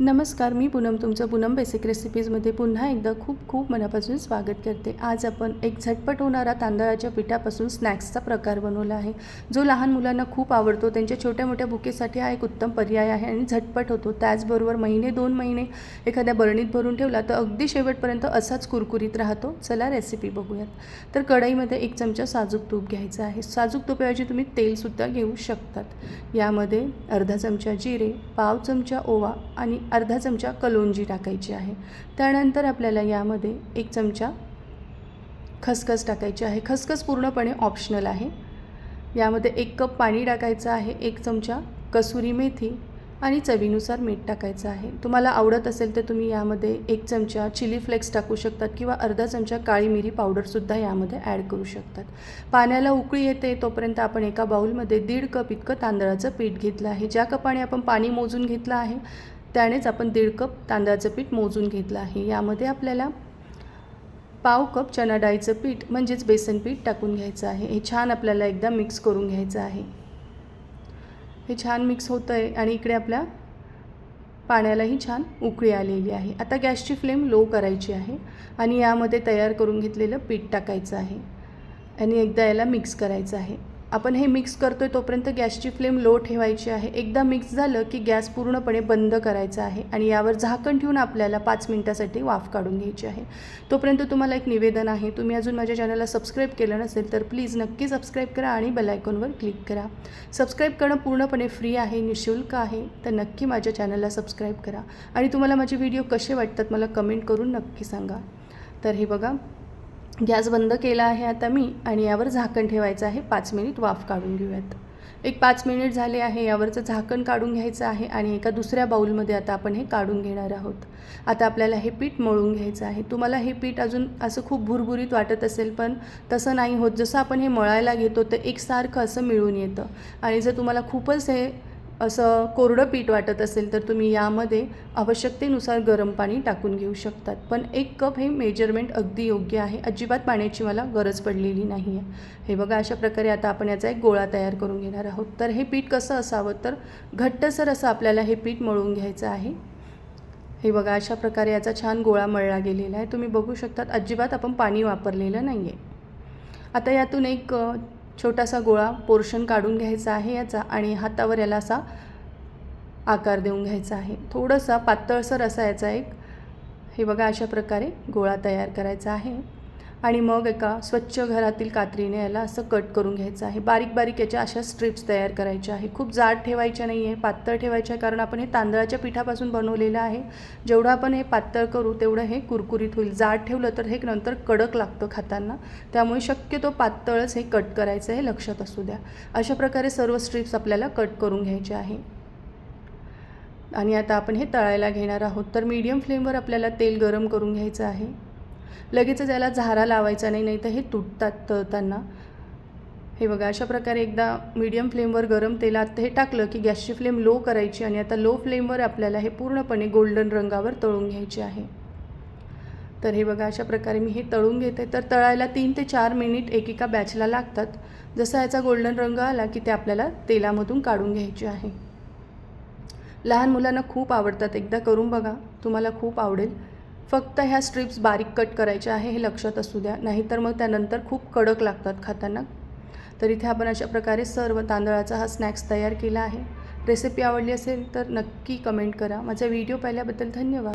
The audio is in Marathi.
नमस्कार मी पूनम. तुमचं पूनम बेसिक रेसिपीजमध्ये पुन्हा एकदा खूप खूप मनापासून स्वागत करते. आज आपण एक झटपट होणारा तांदळाच्या पिठापासून स्नॅक्सचा प्रकार बनवला आहे. जो लहान मुलांना खूप आवडतो त्यांच्या छोट्या मोठ्या भुकेसाठी हा एक उत्तम पर्याय आहे आणि झटपट होतो. त्याचबरोबर महिने दोन महिने एखाद्या बरणीत भरून ठेवला तर अगदी शेवटपर्यंत असाच कुरकुरीत राहतो. चला रेसिपी बघूयात. तर कढईमध्ये एक चमचा साजूक तूप घ्यायचा आहे. साजूक तुपाऐवजी तुम्ही तेलसुद्धा घेऊ शकतात. यामध्ये अर्धा चमचा जिरे पाव चमचा ओवा आणि अर्धा चमचा कलोंजी टाकायची आहे. त्यानंतर आपल्याला यामध्ये एक चमचा खसखस टाकायची आहे. खसखस पूर्णपणे ऑप्शनल आहे. यामध्ये एक कप पाणी टाकायचं आहे एक चमचा कसुरी मेथी आणि चवीनुसार मीठ टाकायचं आहे. तुम्हाला आवडत असेल तर तुम्ही यामध्ये एक चमचा चिली फ्लेक्स टाकू शकतात किंवा अर्धा चमचा काळी मिरी पावडरसुद्धा यामध्ये ॲड करू शकतात. पाण्याला उकळी येते तोपर्यंत आपण एका बाऊलमध्ये दीड कप इतकं तांदळाचं पीठ घेतलं आहे. ज्या कपाने आपण पाणी मोजून घेतलं आहे त्यानेच आपण दीड कप तांदळाचं पीठ मोजून घेतलं आहे. यामध्ये आपल्याला पाव कप चना डाळीचं पीठ म्हणजेच बेसन पीठ टाकून घ्यायचं आहे. हे छान आपल्याला एकदा मिक्स करून घ्यायचं आहे. हे छान मिक्स होतं आहे आणि इकडे आपल्या पाण्यालाही छान उकळी आलेली आहे. आता गॅसची फ्लेम लो करायची आहे आणि यामध्ये तयार करून घेतलेलं पीठ टाकायचं आहे आणि एकदा याला मिक्स करायचं आहे. आपण हे मिक्स करतो आहे तोपर्यंत गॅसची फ्लेम लो ठेवायची आहे. एकदा मिक्स झालं की गॅस पूर्णपणे बंद करायचा आहे आणि यावर झाकण ठेवून आपल्याला पाच मिनटासाठी वाफ काढून घ्यायची आहे. तोपर्यंत तुम्हाला एक निवेदन आहे तुम्ही अजून माझ्या चॅनलला सबस्क्राईब केलं नसेल तर प्लीज नक्की सबस्क्राईब करा आणि बेलायकॉनवर क्लिक करा. सबस्क्राईब करणं पूर्णपणे फ्री आहे निशुल्क आहे तर नक्की माझ्या चॅनलला सबस्क्राईब करा. आणि तुम्हाला माझे व्हिडिओ कसे वाटतात मला कमेंट करून नक्की सांगा. तर हे बघा गॅस बंद केला आहे आता मी आणि यावर झाकण ठेवायचं आहे. पाच मिनिट वाफ काढून घेऊयात. एक पाच मिनिट झाले आहे यावरचं झाकण काढून घ्यायचं आहे आणि एका दुसऱ्या बाऊलमध्ये आता आपण हे काढून घेणार आहोत. आता आपल्याला हे पीठ मळून घ्यायचं आहे. तुम्हाला हे पीठ अजून असं खूप भुरभुरीत वाटत असेल पण तसं नाही होत. जसं आपण हे मळायला घेतो तर एकसारखं असं मिळून येतं. आणि जर तुम्हाला खूपच हे असं कोरडं पीठ वाटत असेल तर तुम्ही यामध्ये आवश्यकतेनुसार गरम पाणी टाकून घेऊ शकतात. पण एक कप हे मेजरमेंट अगदी योग्य आहे. अजिबात पाण्याची मला गरज पडलेली नाही आहे. हे बघा अशा प्रकारे आता आपण याचा एक गोळा तयार करून घेणार आहोत. तर हे पीठ कसं असावं? तर घट्टसर असं आपल्याला हे पीठ मळून घ्यायचं आहे. हे बघा अशा प्रकारे याचा छान गोळा मळला गेलेला आहे. तुम्ही बघू शकतात अजिबात आपण पाणी वापरलेलं नाही आहे आता यातून एक छोटासा गोळा पोर्शन काढून घ्यायचा आहे याचा आणि हातावर याला असा आकार देऊन घ्यायचा आहे. थोडंसा पातळसर असा याचा एक. हे बघा अशा प्रकारे गोळा तयार करायचा आहे. आणि मग एका स्वच्छ घरातील कात्रीने याला असं कट करून घ्यायचं आहे. बारीक बारीक याच्या अशा स्ट्रिप्स तयार करायच्या आहे. खूप जाड ठेवायच्या नाही आहे. पातळ ठेवायच्या आहे. कारण आपण हे तांदळाच्या पिठापासून बनवलेलं आहे. जेवढं आपण हे पातळ करू तेवढं हे कुरकुरीत होईल. जाड ठेवलं तर हे नंतर कडक लागतं खाताना. त्यामुळे शक्यतो पातळच हे कट करायचं हे लक्षात असू द्या. अशा प्रकारे सर्व स्ट्रिप्स आपल्याला कट करून घ्यायचे आहे. आणि आता आपण हे तळायला घेणार आहोत. तर मीडियम फ्लेमवर आपल्याला तेल गरम करून घ्यायचं आहे. लगेचच याला झारा लावायचा नाही नाही तर हे तुटतात तळताना. हे बघा अशा प्रकारे एकदा मीडियम फ्लेमवर गरम तेलात हे टाकलं की गॅसची फ्लेम लो करायची आणि आता लो फ्लेमवर आपल्याला हे पूर्णपणे गोल्डन रंगावर तळून घ्यायचे आहे. तर हे बघा अशा प्रकारे मी हे तळून घेते. तर तळायला तीन ते चार मिनिट एकेका बॅचला लागतात. जसा याचा गोल्डन रंग आला की ते आपल्याला तेलामधून काढून घ्यायचे आहे. लहान मुलांना खूप आवडतात. एकदा करून बघा. तुम्हाला खूप आवडेल. फक्त ह्या स्ट्रिप्स बारीक कट करायच्या आहे हे लक्षात असू द्या. नाहीतर मग त्यानंतर खूप कडक लागतात खाताना. तर इथे आपण अशा प्रकारे सर्व तांदळाचा हा स्नॅक्स तयार केला आहे. रेसिपी आवडली असेल तर नक्की कमेंट करा. माझा व्हिडिओ पाहिल्याबद्दल धन्यवाद.